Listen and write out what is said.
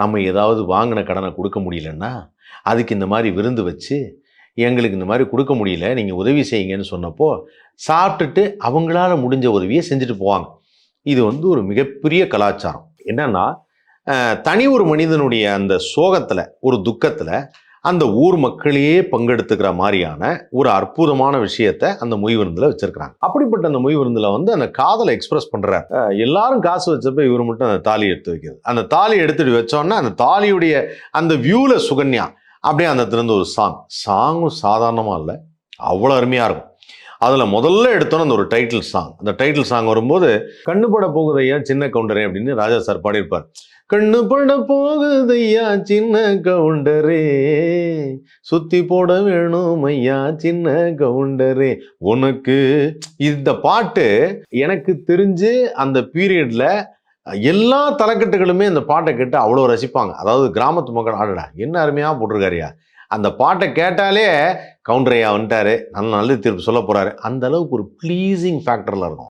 நம்ம ஏதாவது வாங்கின கடனை கொடுக்க முடியலன்னா அதுக்கு இந்த மாதிரி விருந்து வச்சு எங்களுக்கு இந்த மாதிரி கொடுக்க முடியல நீங்கள் உதவி செய்யுங்கன்னு சொன்னப்போ சாப்பிட்டுட்டு அவங்களால முடிஞ்ச உதவியை செஞ்சுட்டு போவாங்க. இது வந்து ஒரு மிகப்பெரிய கலாச்சாரம். என்னன்னா தனி ஒரு மனிதனுடைய அந்த சோகத்தில் ஒரு துக்கத்தில் அந்த ஊர் மக்களையே பங்கெடுத்துக்கிற மாதிரியான ஒரு அற்புதமான விஷயத்த அந்த மொய் விருந்தில் வச்சிருக்கிறாங்க. அப்படிப்பட்ட அந்த மொய் விருந்தில் வந்து அந்த காதலை எக்ஸ்பிரஸ் பண்ணுற எல்லாரும் காசு வச்சப்ப இவர் மட்டும் அந்த தாலி எடுத்து வைக்கிறது. அந்த தாலி எடுத்துட்டு வச்சோன்னா அந்த தாலியுடைய அந்த வியூவில் சுகன்யா அப்படியே அந்த திறந்து ஒரு சாங் சாங்கும் சாதாரணமாக இல்லை. அவ்வளோ அருமையாக இருக்கும். அதில் முதல்ல எடுத்தோன்னு அந்த ஒரு டைட்டில் சாங் அந்த டைட்டில் சாங் வரும்போது கண்ணு பட போகுதையா சின்ன கவுண்டரே அப்படின்னு ராஜா சார் பாடியிருப்பார். கண்ணு பட போகுதையா சின்ன கவுண்டரே சுத்தி போட வேணும் ஐயா சின்ன கவுண்டரே. உனக்கு இந்த பாட்டு எனக்கு தெரிஞ்சு அந்த பீரியட்ல எல்லா தலைக்கட்டுகளுமே இந்த பாட்டை கேட்டு அவ்வளோ ரசிப்பாங்க. அதாவது கிராமத்து மக்கள் ஆடுடா என்ன அருமையாக போட்டிருக்காருயா அந்த பாட்டை கேட்டாலே கவுண்டரையா வந்துட்டாரு. நல்ல நல்ல தீர்ப்பு சொல்ல போகிறாரு அந்த அளவுக்கு ஒரு ப்ளீஸிங் ஃபேக்டரில் இருக்கும்